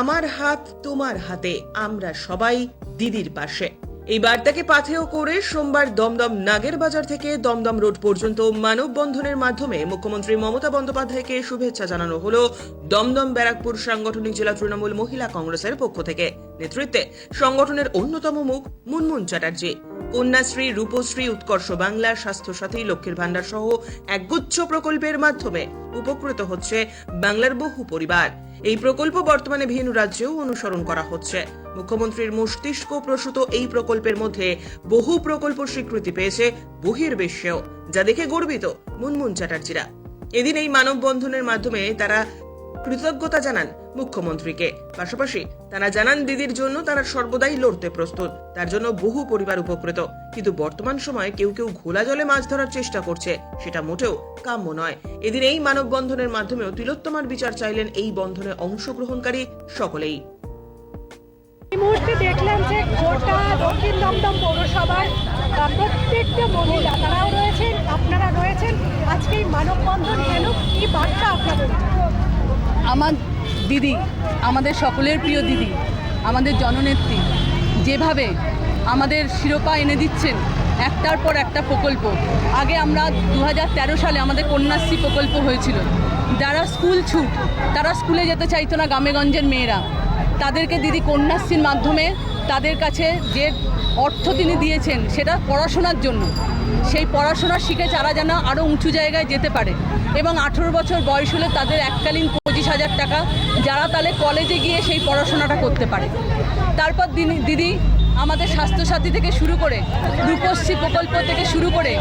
আমার হাত তোমার হাতে, আমরা সবাই দিদির পাশে। এই বার্তাকে পাথেয় করে সোমবার দমদম নাগের বাজার থেকে দমদম রোড পর্যন্ত মানববন্ধনের মাধ্যমে মুখ্যমন্ত্রী মমতা বন্দ্যোপাধ্যায়কে শুভেচ্ছা জানানো হল দমদম ব্যারাকপুর সাংগঠনিক জেলা তৃণমূল মহিলা কংগ্রেসের পক্ষ থেকে। নেতৃত্বে সংগঠনের অন্যতম মুখ মুনমুন চ্যাটার্জি। কন্যাশ্রী রূপশ্রী, উৎকর্ষ বাংলা, স্বাস্থ্যসাথী, লক্ষ্মীর ভান্ডার সহ একগুচ্ছ প্রকল্পের মাধ্যমে উপকৃত হচ্ছে বাংলার বহু পরিবার। এই প্রকল্প বর্তমানে ভিন্ন রাজ্যেও অনুসরণ করা হচ্ছে। মুখ্যমন্ত্রীর মস্তিষ্ক প্রসূত এই প্রকল্পের মধ্যে বহু প্রকল্প স্বীকৃতি পেয়েছে বহির্বিশ্বেও, যা দেখে গর্বিত মুনমুন চ্যাটার্জিরা। এদিন এই মানববন্ধনের মাধ্যমে তারা কৃতজ্ঞতা জানান মুখ্যমন্ত্রীকে। পাশাপাশি তারা জানান দিদির জন্য তারা সর্বদাই লড়তে প্রস্তুত। তার জন্য বহু পরিবার উপকৃত। কিন্তু বর্তমান সময়ে কেউ কেউ ঘোলা জলে মাছ ধরার চেষ্টা করছে। সেটা মোটেও কাম্য নয়। এদিন এই মানববন্ধনের মাধ্যমেও তিলোত্তমার বিচার চাইলেন এই বন্ধনে অংশগ্রহণকারী সকলেই। এই মুহূর্তে দেখলাম যে গোটা দক্ষিণ দমদম প্রত্যেকটা মহিলা, তারাও রয়েছেন, আপনারা রয়েছেন। আজকে এই মানববন্ধন কেন? কি বার্তা আপনাদের? আমার দিদি, আমাদের সকলের প্রিয় দিদি, আমাদের জননেত্রী, যেভাবে আমাদের শিরোপা এনে দিচ্ছেন, একটার পর একটা প্রকল্প। আগে আমরা দু হাজার তেরো সালে আমাদের কন্যাশ্রী প্রকল্প হয়েছিল। যারা স্কুল ছুট, তারা স্কুলে যেতে চাইতো না গ্রামেগঞ্জের মেয়েরা। তাদেরকে দিদি কন্যাশ্রীর মাধ্যমে তাদের কাছে যে অর্থ তিনি দিয়েছেন, সেটা পড়াশোনার জন্য। সেই পড়াশোনা শিখে তারা যেন আরও উঁচু জায়গায় যেতে পারে। এবং আঠেরো বছর বয়স হলে তাদের এককালীন পঁচিশ হাজার টাকা যারা তাহলে কলেজে গিয়ে সেই পড়াশোনাটা করতে পারে। তারপর দিদি, আমাদের স্বাস্থ্যসাথী থেকে শুরু করে, রূপশ্রী প্রকল্প থেকে শুরু করে,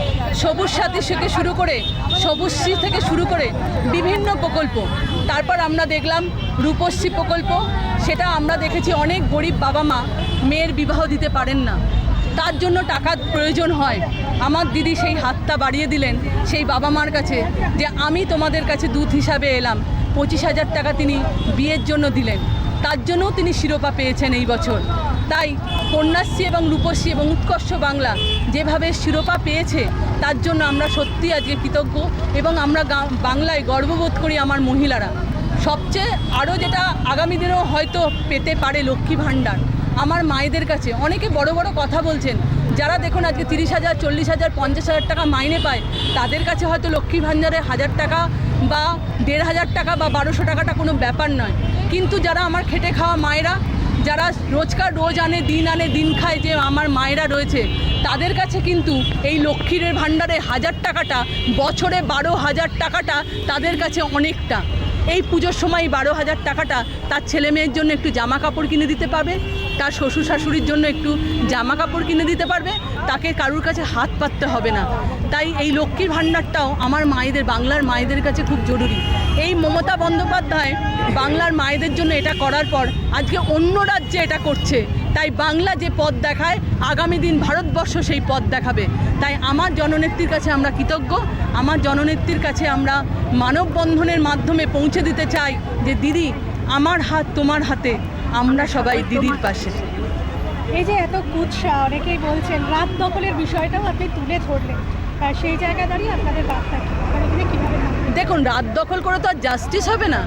সবুজ সাথী থেকে শুরু করে সবুজশ্রী থেকে শুরু করে বিভিন্ন প্রকল্প। তারপর আমরা দেখলাম রূপশ্রী প্রকল্প, সেটা আমরা দেখেছি অনেক গরিব বাবা মা মেয়ের বিবাহ দিতে পারেন না। তার জন্য টাকার প্রয়োজন হয়। আমার দিদি সেই হাতটা বাড়িয়ে দিলেন সেই বাবা মার কাছে যে আমি তোমাদের কাছে দূত হিসাবে এলাম। পঁচিশ হাজার টাকা তিনি বিয়ের জন্য দিলেন। তার জন্যও তিনি শিরোপা পেয়েছেন এই বছর। তাই কন্যাশ্রী এবং রূপশ্রী এবং উৎকর্ষ বাংলা যেভাবে শিরোপা পেয়েছে, তার জন্য আমরা সত্যি আজকে কৃতজ্ঞ এবং আমরা বাংলায় গর্ববোধ করি আমার মহিলারা। সবচেয়ে আরও যেটা আগামী দিনেও হয়তো পেতে পারে লক্ষ্মী ভাণ্ডার আমার মায়েদের কাছে। অনেকে বড় বড় কথা বলছেন, যারা দেখুন আজকে তিরিশ হাজার, চল্লিশ হাজার, পঞ্চাশ হাজার টাকা মাইনে পায়, তাদের কাছে হয়তো লক্ষ্মী ভাণ্ডারে হাজার টাকা বা দেড় হাজার টাকা বা বারোশো টাকাটা কোনো ব্যাপার নয়। কিন্তু যারা আমার খেটে খাওয়া মায়েরা, যারা রোজকার রোজ আনে, দিন আনে, দিন খায় যে আমার মায়েরা রয়েছে, তাদের কাছে কিন্তু এই লক্ষ্মীর ভাণ্ডারে হাজার টাকাটা, বছরে বারো হাজার টাকাটা তাদের কাছে অনেকটা। এই পুজোর সময় বারো হাজার টাকাটা তার ছেলে মেয়ের জন্য একটু জামা কাপড় কিনে দিতে পারবে, তার শ্বশুর শাশুড়ির জন্য একটু জামা কাপড় কিনে দিতে পারবে, তাকে কারুর কাছে হাত পাততে হবে না। তাই এই লক্ষ্মীর ভাণ্ডারটাও আমার মায়েদের, বাংলার মায়েদের কাছে খুব জরুরি। এই মমতা বন্দ্যোপাধ্যায় বাংলার মায়েদের জন্য এটা করার পর আজকে অন্য রাজ্যে এটা করছে। তাই বাংলা যে পথ দেখায়, আগামী দিন ভারতবর্ষ সেই পথ দেখাবে। তাই আমার জননেত্রীর কাছে আমরা কৃতজ্ঞ। আমার জননেত্রীর কাছে আমরা মানববন্ধনের মাধ্যমে পৌঁছে দিতে চাই যে, দিদি, আমার হাত তোমার হাতে। আমরা সবাই দিদির পাশে। এই যে এত কুৎসা, অনেকেই বলছেন, রাত দখলের বিষয়টাও আপনি তুলে ধরলেন। সেই জায়গা দাঁড়িয়ে আপনাদের বার্তা কীভাবে দেখুন, রাত দখল করে তো আর জাস্টিস হবে না।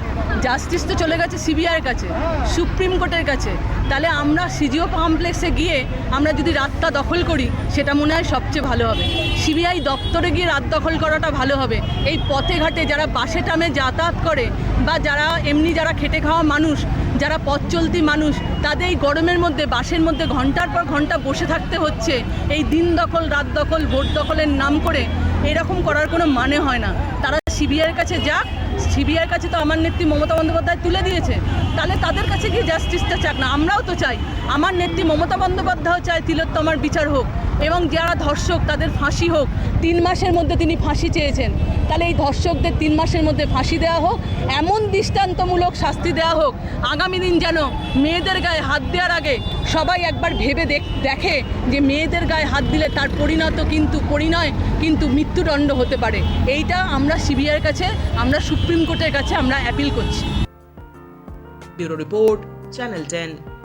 জাস্টিস তো চলে গেছে সিবিআইয়ের কাছে সুপ্রিম কোর্টের কাছে। তাহলে আমরা সিজিও কমপ্লেক্সে গিয়ে আমরা যদি রাতটা দখল করি, সেটা মনে হয় সবচেয়ে ভালো হবে। সিবিআই দপ্তরে গিয়ে রাত দখল করাটা ভালো হবে। এই পথে ঘাটে যারা বাসে টামে যাতায়াত করে বা যারা এমনি যারা খেটে খাওয়া মানুষ যারা পথ চলতি মানুষ, তাদের এই গরমের মধ্যে বাসের মধ্যে ঘণ্টার পর ঘণ্টা বসে থাকতে হচ্ছে। এই দিন দখল, রাত দখল, ভোট দখলের নাম করে এরকম করার কোনো মানে হয় না। তারা সিবিআইয়ের কাছে যাক, সিবিআইয়ের কাছে তো আমার নেত্রী মমতা বন্দ্যোপাধ্যায় তুলে দিয়েছে। তাহলে তাদের কাছে গিয়ে জাস্টিসটা চাক না, আমরাও তো চাই। আমার নেত্রী মমতা বন্দ্যোপাধ্যায়ও চায়, তিলোত্তমার বিচার হোক। এবং যারা ধর্ষক, তাদের ফাঁসি হোক, তিন মাসের মধ্যে তিনি ফাঁসি চেয়েছেন। তাহলে এই ধর্ষকদের তিন মাসের মধ্যে ফাঁসি দেওয়া হোক, এমন দৃষ্টান্তমূলক শাস্তি দেওয়া হোক, আগামী দিন যেন মেয়েদের গায়ে হাত দেওয়ার আগে সবাই একবার ভেবে দেখ- যে মেয়েদের গায়ে হাত দিলে তার পরিণত কিন্তু পরিণয়, কিন্তু মৃত্যুদণ্ড হতে পারে। এইটা আমরা সিবিআইয়ের কাছে, আমরা সুপ্রিম কোর্টের কাছে আমরা অ্যাপিল করছি। Bureau report, channel ten.